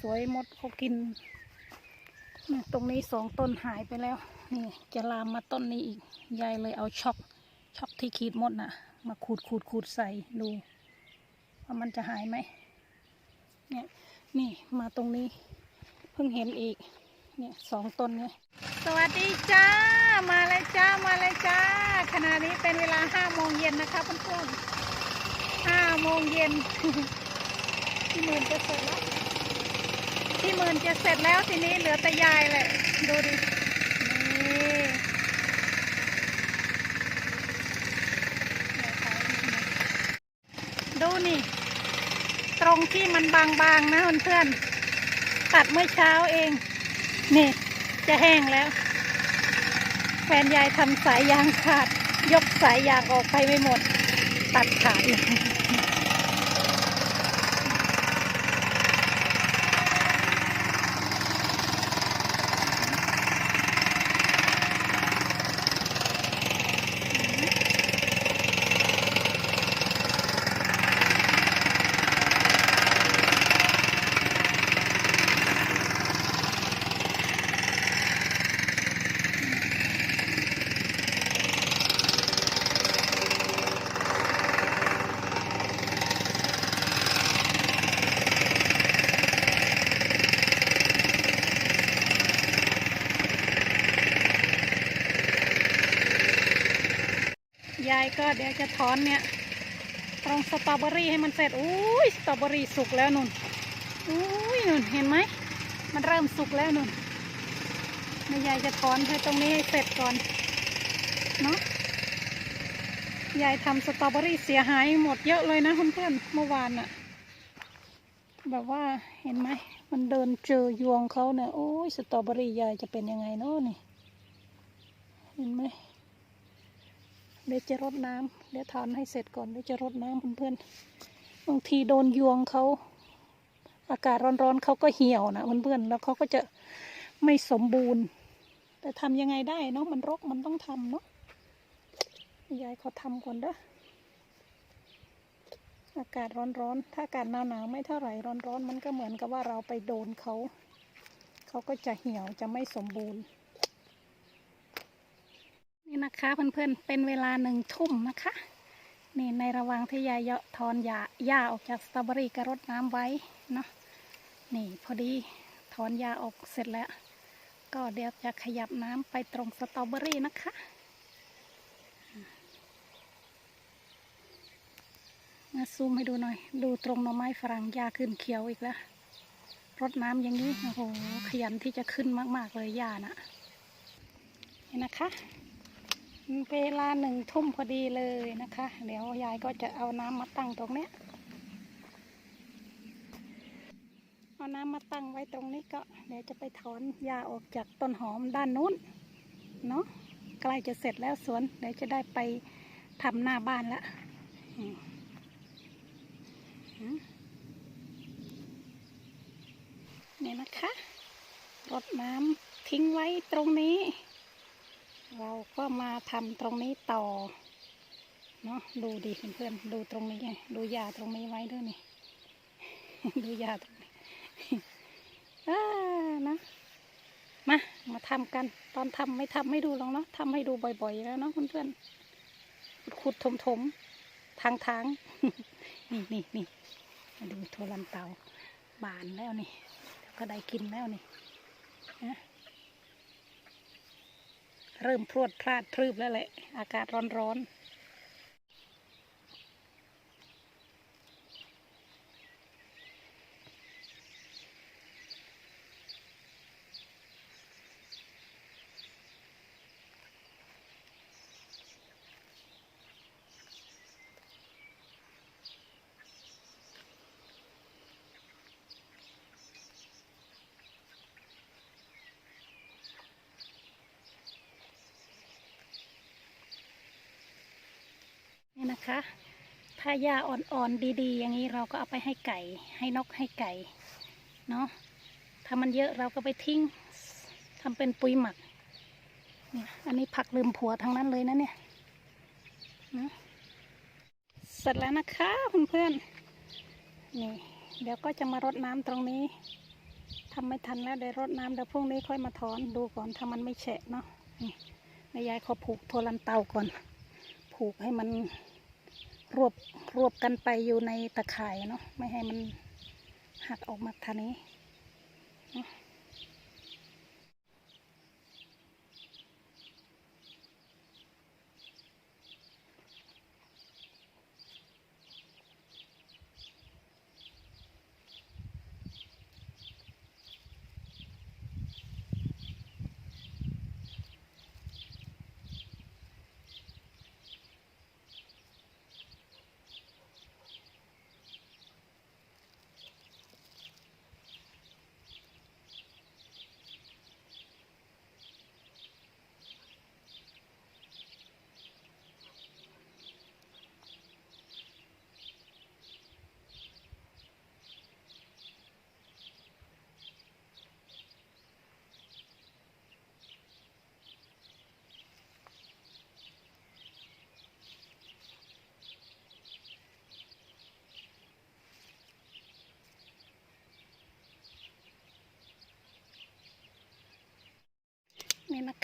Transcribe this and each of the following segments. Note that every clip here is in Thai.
สวยๆหมดเขากิน ตรงนี้สองต้นหายไปแล้ว นี่จะลามมาต้นนี้อีก ยายเลยเอาช็อกช็อกที่ขีดมดน่ะ มาขูดขูดขูดใส่ดูว่ามันจะหายไหมเนี่ยนี่มาตรงนี้ เพิ่งเห็นอีก เนี่ยสองต้นเนี่ยสวัสดีจ้า มาเลยจ้า มาเลยจ้า ขณะนี้เป็นเวลาห้าโมงเย็นนะคะเพื่อนๆห้าโมงเย็นที่หมื่นจะเสร็จแล้ว ที่หมื่นจะเสร็จแล้วทีนี้เหลือแต่ยายเลยดูดินี่ดูนี่ ตรงที่มันบางๆนะเพื่อนๆตัดเมื่อเช้าเอง นี่ จะแห้งแล้วแฟนยายทำสายยางขาด ยกสายยางออกไปไม่หมด ตัดขาดเลย ก็เดี๋ยวจะถอนเนี่ยตรงสตรอเบอรี่ให้มันเสร็จอุ้ยสตรอเบอรี่สุกแล้วนุ่นอุ้ยนุ่นเห็นไหมมันเริ่มสุกแล้วนุ่นแม่ยายจะถอนให้ตรงนี้ให้เสร็จก่อนเนาะยายทำสตรอเบอรี่เสียหายหมดเยอะเลยนะเพื่อนๆเมื่อวานอะแบบว่าเห็นไหมมันเดินเจอยวงเขาเนี่ยโอ้ยสตรอเบอรี่ยายจะเป็นยังไงเนาะนี่เห็นไหม เดี๋ยวจะรดน้ำเดี๋ยวทานให้เสร็จก่อนเดี๋ยวจะรดน้ำเพื่อนๆบางทีโดนยวงเขาอากาศร้อนๆเขาก็เหี่ยวนะเพื่อนๆแล้วเขาก็จะไม่สมบูรณ์ แต่ทำยังไงได้เนาะมันรกมันต้องทำเนาะยายเขาทำก่อนเด้ออากาศร้อนๆถ้าอากาศหนาวๆไม่เท่าไหร่ร้อนๆมันก็เหมือนกับว่าเราไปโดนเขาเขาก็จะเหี่ยวจะไม่สมบูรณ์ นี่นะคะเพื่อนๆเป็นเวลาหนึ่งทุ่มนะคะ นี่ในระหว่างที่ยายเยาะทอนหญ้าหญ้าออกจากสตรอเบอรี่ก็รดน้ำไว้เนาะนี่พอดีถอนหญ้าออกเสร็จแล้ว ก็เดี๋ยวจะขยับน้ำไปตรงสตรอเบอรี่นะคะมาซูมให้ดูหน่อย ดูตรงหน่อไม้ฝรั่งหญ้าขึ้นเขียวอีกแล้วรดน้ำอย่างนี้โอ้โหขยันที่จะขึ้นมากๆเลยหญ้านะนี่นะคะ เวลาหนึ่งทุ่มพอดีเลยนะคะ เดี๋ยวยายก็จะเอาน้ำมาตั้งตรงเนี้ยเอาน้ำมาตั้งไว้ตรงนี้ก็ เดี๋ยวจะไปถอนหญ้าออกจากต้นหอมด้านนู้นเนาะใกล้จะเสร็จแล้วสวน เดี๋ยวจะได้ไปทำหน้าบ้านละนี่นะคะรดน้ำทิ้งไว้ตรงนี้ เราก็มาทำตรงนี้ต่อ เนาะดูดิเพื่อนๆดูตรงนี้ไงดูหญ้าตรงนี้ไว้ด้วยนี่ ดูหญ้าตรงนี้อ่านะมามาทำกัน ตอนทำไม่ทำไม่ดูหรอกเนาะทำให้ดูบ่อยๆแล้วเนาะเพื่อนๆขุดๆถมๆทางทางๆนี่นี่นี่มาดูโทรันเตาบานแล้วนี่ก็ได้กินแล้วนี่นะ เริ่มพรวดพลาดพรืบแล้วแหละ อากาศร้อนๆ นะคะ ถ้าหญ้าอ่อนๆดีๆ อย่างนี้เราก็เอาไปให้ไก่ ให้นกให้ไก่เนาะถ้ามันเยอะเราก็ไปทิ้งทำเป็นปุ๋ยหมักเนี่ยอันนี้ผักลืมผัวทั้งนั้นเลยนะเนี่ยนะเสร็จแล้วนะคะเพื่อนๆนี่ เดี๋ยวก็จะมารดน้ำตรงนี้ทำไม่ทันแล้วได้รดน้ำเดี๋ยวพรุ่งนี้ค่อยมาถอนดูก่อนถ้ามันไม่แฉะเนาะนี่ยายขอผูกโทรลันเตาก่อน ผูกให้มัน รวบรวบกันไปอยู่ในตะข่ายเนาะไม่ให้มันหักออกมาทางนี้เนาะ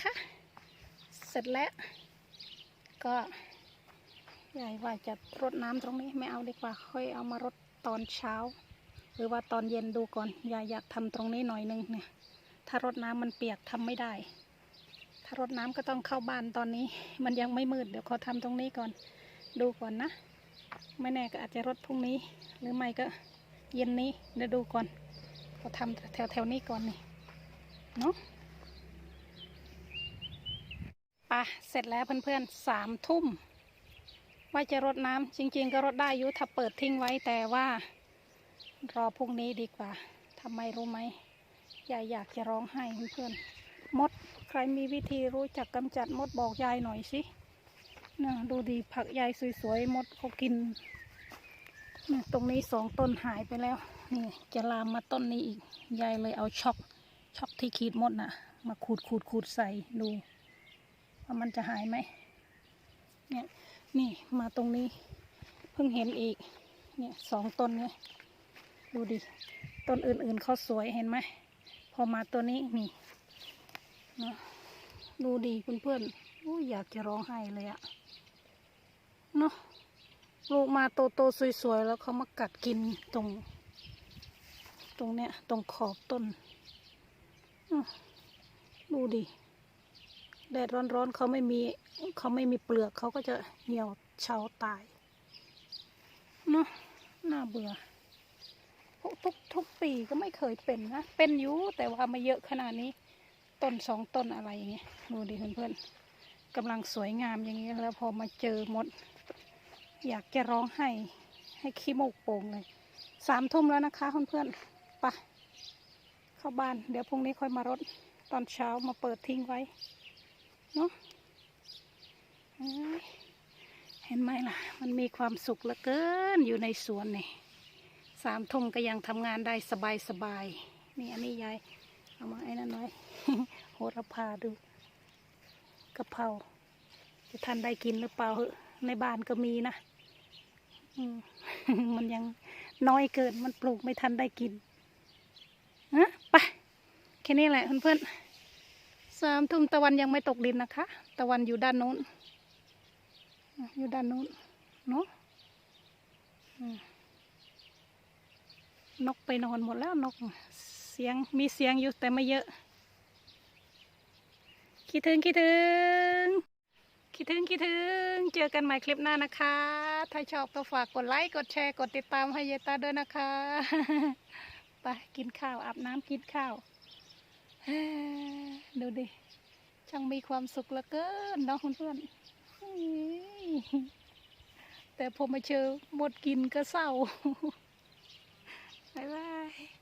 นะคะ เสร็จแล้ว ก็ยายว่าจะรดน้ำตรงนี้ไม่เอาดีกว่า ค่อยเอามารดตอนเช้า หรือว่าตอนเย็นดูก่อนยายอยากทำตรงนี้หน่อยนึงเนี่ย ถ้ารดน้ำมันเปียกทำไม่ได้ ถ้ารดน้ำก็ต้องเข้าบ้านตอนนี้ มันยังไม่มืดเดี๋ยวขอทำตรงนี้ก่อน ดูก่อนนะ ไม่แน่ก็อาจจะรดพรุ่งนี้ หรือไม่ก็เย็นนี้เดี๋ยวดูก่อนขอทำแถวแถวๆนี้ก่อนนี่เนาะ ปะเสร็จแล้วเพื่อนๆสามทุ่ม ว่าจะรดน้ำจริงๆ ก็รดได้อยู่ถ้าเปิดทิ้งไว้แต่ว่า รอพรุ่งนี้ดีกว่าทำไมรู้ไหมยายอยากจะร้องไห้เพื่อนๆมดใครมีวิธีรู้จักกำจัดมดบอกยายหน่อยสินะดูดีผักยายสวยๆมดเขากินนะตรงนี้สองต้นหายไปแล้ว นี่จะลามมาต้นนี้อีกยายเลยเอาช็อกช็อกที่ขีดมดน่ะ มาขูดขูดขูดใส่ดู ว่ามันจะหายไหมเนี่ยนี่มาตรงนี้ เพิ่งเห็นอีก เนี่ยสองต้นเนี่ยดูดิ ต้นอื่นๆเขาสวยเห็นไหม พอมาตัวนี้นี่นะดูดีเพื่อนๆออยากจะร้องไห้เลยอะเนาะลูกมาโตๆสวยๆ แล้วเขามากัดกินตรง ตรงเนี้ย ตรงขอบต้นดูดิ แดดร้อนๆเขาไม่มีเขาไม่มีเปลือกเขาก็จะเหี่ยวเฉาตายเนาะน่าเบื่อทุกทุกปีก็ไม่เคยเป็นนะ เป็นอยู่แต่ว่าไม่เยอะขนาดนี้ต้นสองต้นอะไรอย่างเงี้ยดูดิเพื่อนๆกำลังสวยงามอย่างเงี้ยแล้วพอมาเจอมด อยากจะร้องไห้ให้ขี้โมกโป่งเลยสามทุ่มแล้วนะคะเพื่อนๆไปเข้าบ้าน เดี๋ยวพรุ่งนี้ค่อยมารดตอนเช้ามาเปิดทิ้งไว้ เนาะเห็นไหมล่ะ มันมีความสุขเหลือเกินอยู่ในสวนนี่สามทุ่มก็ยังทำงานได้สบายสบายนี่อันนี้ยายเอามาไอ้นั่นหน่อยโหระพาดูกะเพราจะทันได้กินหรือเปล่าเหอะในบ้านก็มีนะมันยังน้อยเกินมันปลูกไม่ทันได้กินฮะไปแค่นี้แหละเพื่อนๆ สามทุ่มตะวันยังไม่ตกดินนะคะ ตะวันอยู่ด้านโน้น อยู่ด้านโน้นเนาะนกไปนอนหมดแล้วนกเสียงมีเสียงอยู่แต่ไม่เยอะ คิดถึงคิดถึง คิดถึงคิดถึง เจอกันใหม่คลิปหน้านะคะ ถ้าชอบก็ฝากกดไลค์กดแชร์กดติดตามให้เยตาด้วยนะคะ ไปกินข้าวอาบน้ำกินข้าว ดูดิ ช่างมีความสุขเหลือเกินเน้องเพื่อนๆแต่พอมาเจอหมดกินก็เศร้าบ๊ายบาย